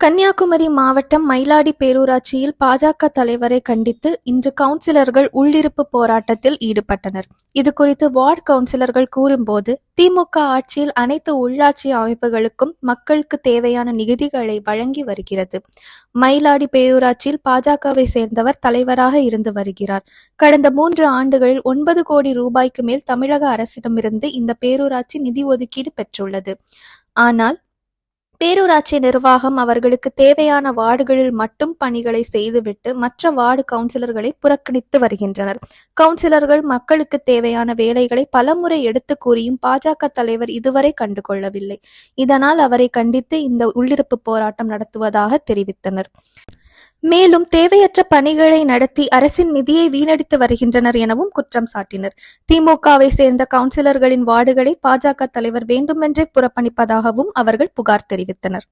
கன்னியாகுமரி மாவட்டம் மயிலாடி பேரூராட்சியில் பாஜக தலைவரை கண்டித்து இன்று கவுன்சிலர்கள் உள்ளிருப்பு போராட்டத்தில் ஈடுபட்டனர். இதுகுறித்து வார்டு கவுன்சிலர்கள் கூறும்போது, திமுக ஆட்சியில் அனைத்து உள்ளாட்சி அமைப்புகளுக்கும் மக்களுக்கு தேவையான நிதிகளை வழங்கி வருகிறது. மயிலாடி பேரூராட்சியில் பாஜகவை சேர்ந்தவர் தலைவராக இருந்து வருகிறார். கடந்த மூன்று ஆண்டுகளில் ஒன்பது கோடி ரூபாய்க்கு மேல் தமிழக அரசிடமிருந்து இந்த பேரூராட்சி நிதி ஒதுக்கீடு பெற்றுள்ளது. ஆனால், பேரூராட்சி நிர்வாகம் அவர்களுக்கு தேவையான வார்டுகளில் மட்டும் பணிகளை செய்துவிட்டு மற்ற வார்டு கவுன்சிலர்களை புறக்கணித்து வருகின்றனர். கவுன்சிலர்கள் மக்களுக்கு தேவையான வேலைகளை பலமுறை எடுத்து கூறியும் பாஜக தலைவர் இதுவரை கண்டுகொள்ளவில்லை. இதனால் அவரை கண்டித்து இந்த உள்ளிருப்பு போராட்டம் நடத்துவதாக தெரிவித்தனர். மேலும் தேவையற்ற பணிகளை நடத்தி அரசின் நிதியை வீணடித்து வருகின்றனர் எனவும் குற்றம் சாட்டினர். திமுகவை சேர்ந்த கவுன்சிலர்களின் வார்டுகளை பாஜக தலைவர் வேண்டுமென்றே புறக்கணிப்பதாகவும் அவர்கள் புகார் தெரிவித்தனர்.